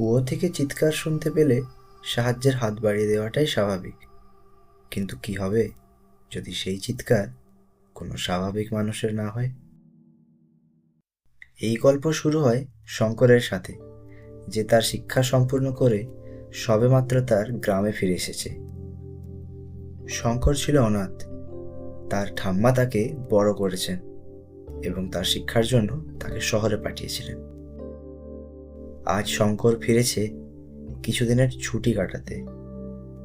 কুয়ো থেকে চিৎকার শুনতে পেলে সাহায্যের হাত বাড়িয়ে দেওয়াটাই স্বাভাবিক। কিন্তু কি হবে যদি সেই চিৎকার কোনো স্বাভাবিক মানুষের না হয়? এই গল্প শুরু হয় শঙ্করের সাথে, যে তার শিক্ষা সম্পূর্ণ করে সবেমাত্র তার গ্রামে ফিরে এসেছে। শঙ্কর ছিল অনাথ। তার ঠাম্মা তাকে বড় করেছেন এবং তার শিক্ষার জন্য তাকে শহরে পাঠিয়েছিলেন। আজ শঙ্কর ফিরেছে কিছুদিনের ছুটি কাটাতে,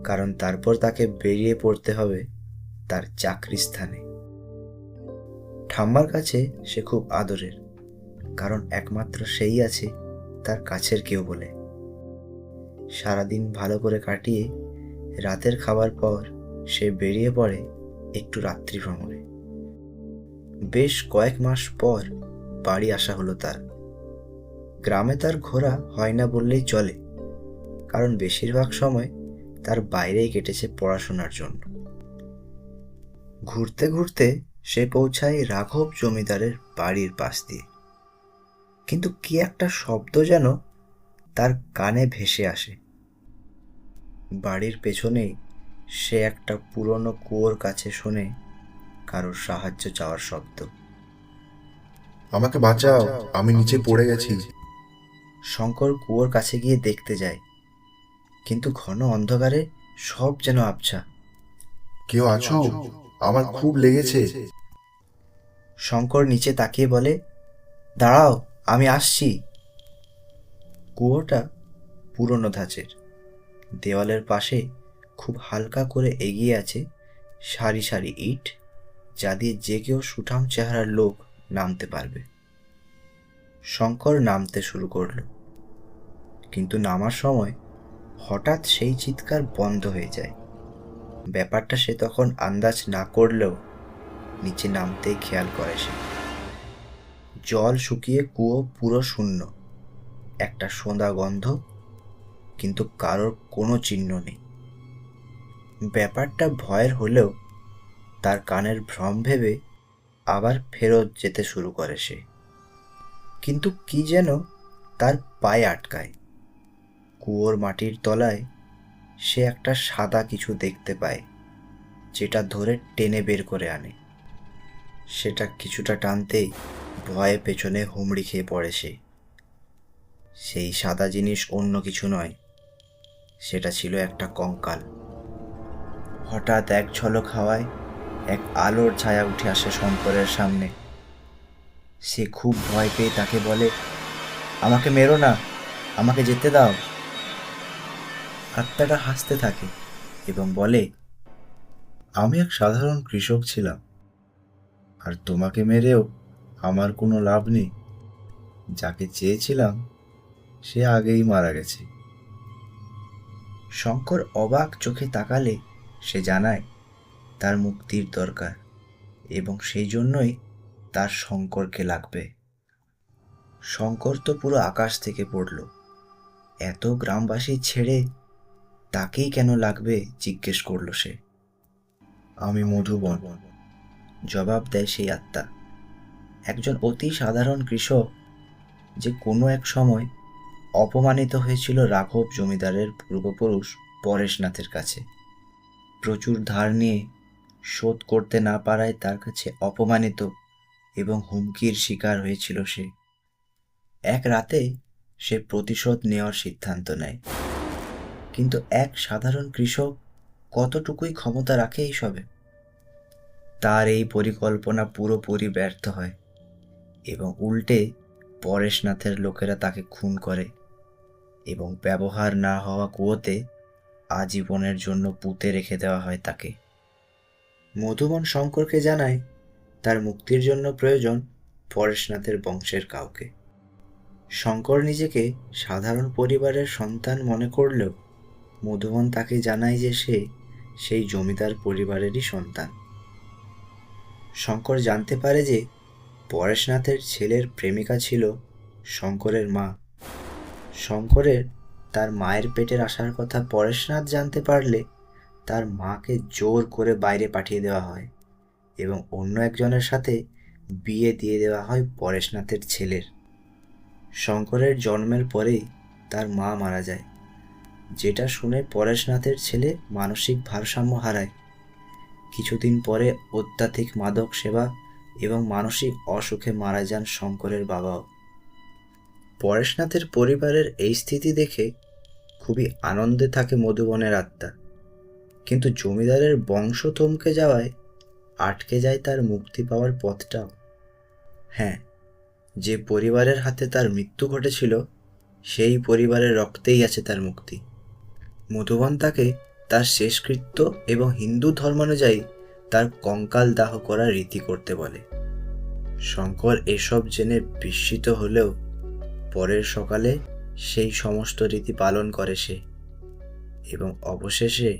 কারণ তারপর তাকে বেরিয়ে পড়তে হবে তার চাকরি স্থানে। ঠাম্মার কাছে সে খুব আদরের, কারণ একমাত্র সেই আছে তার কাছের কেউ বলে। সারাদিন ভালো করে কাটিয়ে রাতের খাবার পর সে বেরিয়ে পড়ে একটু রাত্রি ভ্রমণে। বেশ কয়েক মাস পর বাড়ি আসা হলো তার। গ্রামে তার ঘোরা হয় না বললেই চলে। কারণ বেশিরভাগ সময় তার বাইরেই কেটেছে পড়াশোনার জন্য। ঘুরতে ঘুরতে সে পৌঁছায় রাঘব জমিদারের বাড়ির পাশ দিয়ে। কিন্তু কি একটা শব্দ যেন তার কানে ভেসে আসে। বাড়ির পেছনেই সে একটা পুরনো কুয়োর কাছে শোনে কারোর সাহায্য চাওয়ার শব্দ। আমাকে বাঁচাও, আমি নিচে পড়ে গেছি। শঙ্কর কুয়োর কাছে গিয়ে দেখতে যায়। কিন্তু ঘন অন্ধকারে সব যেন আবছা। কেউ আছো? আমার খুব লেগেছে। শঙ্কর নিচে তাকিয়ে বলে দাঁড়াও আমি আসছি। কুয়োটা পুরনো ধাঁচের। দেওয়ালের পাশে খুব হালকা করে এগিয়ে আছে সারি সারি ইট যা দিয়ে যে কেউ সুঠাম চেহারার লোক নামতে পারবে। শঙ্কর নামতে শুরু করল। কিন্তু নামার সময় হঠাৎ সেই চিৎকার বন্ধ হয়ে যায়। ব্যাপারটা সে তখন আন্দাজ না করলেও নিচে নামতেই খেয়াল করে সে। জল শুকিয়ে কুয়ো পুরো শূন্য। একটা সোঁদা গন্ধ, কিন্তু কারোর কোনো চিহ্ন নেই। ব্যাপারটা ভয়ের হলেও তার কানের ভ্রম ভেবে আবার ফেরত যেতে শুরু করে সে। কিন্তু কি যেন তার পায়ে আটকায়। কুয়োর মাটির তলায় সে একটা সাদা কিছু দেখতে পায়, যেটা ধরে টেনে বের করে আনে। সেটা কিছুটা টানতেই ভয়ে পেছনে হুমড়ি খেয়ে পড়ে সে। সেই সাদা জিনিস অন্য কিছু নয়, সেটা ছিল একটা কঙ্কাল। হঠাৎ এক ঝলক হাওয়ায় এক আলোর ছায়া উঠে আসে শঙ্করের সামনে। সে খুব ভয় পেয়ে তাকে বলে, আমাকে মেরো না, আমাকে যেতে দাও। আত্মাটা হাসতে থাকে এবং বলে, আমি এক সাধারণ কৃষক ছিলাম। আর তোমাকে মেরেও আমার কোনো লাভ নেই। যাকে চেয়েছিলাম, সে আগেই মারা গেছে। শঙ্কর অবাক চোখে তাকালে সে জানায়, তার মুক্তির দরকার এবং সেই জন্যই তার শঙ্করকে লাগবে। শঙ্কর তো পুরো আকাশ থেকে পড়ল। এত গ্রামবাসী ছেড়ে তাকেই কেন লাগবে জিজ্ঞেস করল সে। আমি মধুবন, জবাব দেয় সেই আত্মা। একজন অতি সাধারণ কৃষক যে কোনো এক সময় অপমানিত হয়েছিল রাঘব জমিদারের পূর্বপুরুষ পরেশনাথের কাছে। প্রচুর ধার নিয়ে শোধ করতে না পারায় তার কাছে অপমানিত এবং হুমকির শিকার হয়েছিল সে। এক রাতে সে প্রতিশোধ নেওয়ার সিদ্ধান্ত নেয়। কিন্তু এক সাধারণ কৃষক কতটুকুই ক্ষমতা রাখে এইসবে? তার এই পরিকল্পনা পুরোপুরি ব্যর্থ হয় এবং উল্টে পরেশনাথের লোকেরা তাকে খুন করে এবং ব্যবহার না হওয়া কুয়োতে আজীবনের জন্য পুঁতে রেখে দেওয়া হয় তাকে। মধুবন শঙ্করকে জানায়, তার মুক্তির জন্য প্রয়োজন পরেশনাথের বংশের কাউকে। শঙ্কর নিজেকে সাধারণ পরিবারের সন্তান মনে করলেও মধুবন তাকে জানায় যে সে সেই জমিদার পরিবারেরই সন্তান। শঙ্কর জানতে পারে যে পরেশনাথের ছেলের প্রেমিকা ছিল শঙ্করের মা। শঙ্করের তার মায়ের পেটের আসার কথা পরেশনাথ জানতে পারলে তার মাকে জোর করে বাইরে পাঠিয়ে দেওয়া হয় এবং অন্য একজনের সাথে বিয়ে দিয়ে দেওয়া হয় পরেশনাথের ছেলের। শঙ্করের জন্মের পরেই তার মা মারা যায়। যেটা শুনে পরেশনাথের ছেলে মানসিক ভারসাম্য হারায়। কিছুদিন পরে অত্যাধিক মাদক সেবা এবং মানসিক অসুখে মারা যান শঙ্করের বাবাও। পরেশনাথের পরিবারের এই স্থিতি দেখে খুবই আনন্দে থাকে মধুবনের আত্মা। কিন্তু জমিদারের বংশ থমকে যাওয়ায় আটকে যায় তার মুক্তি পাওয়ার পথটাও। হ্যাঁ যে পরিবারের হাতে তার মৃত্যু ঘটেছিল, সেই পরিবারের রক্তেই আছে তার মুক্তি। মধুবন তাকে তার শেষকৃত্য এবং হিন্দু ধর্মানুযায়ী তার কঙ্কাল দাহ করার রীতি করতে বলে। শঙ্কর এসব জেনে বিস্মিত হলেও পরের সকালে সেই সমস্ত রীতি পালন করে সে এবং অবশেষে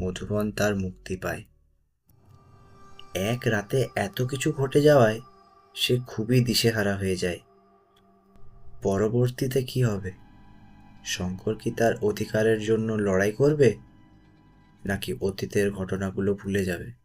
মধুবন তার মুক্তি পায়। এক রাতে এত কিছু ঘটে যাওয়ায় সে খুবই দিশেহারা হয়ে যায়। পরবর্তীতে কি হবে? শঙ্কর কি তার অধিকারের জন্য লড়াই করবে? নাকি অতীতের ঘটনাগুলো ভুলে যাবে?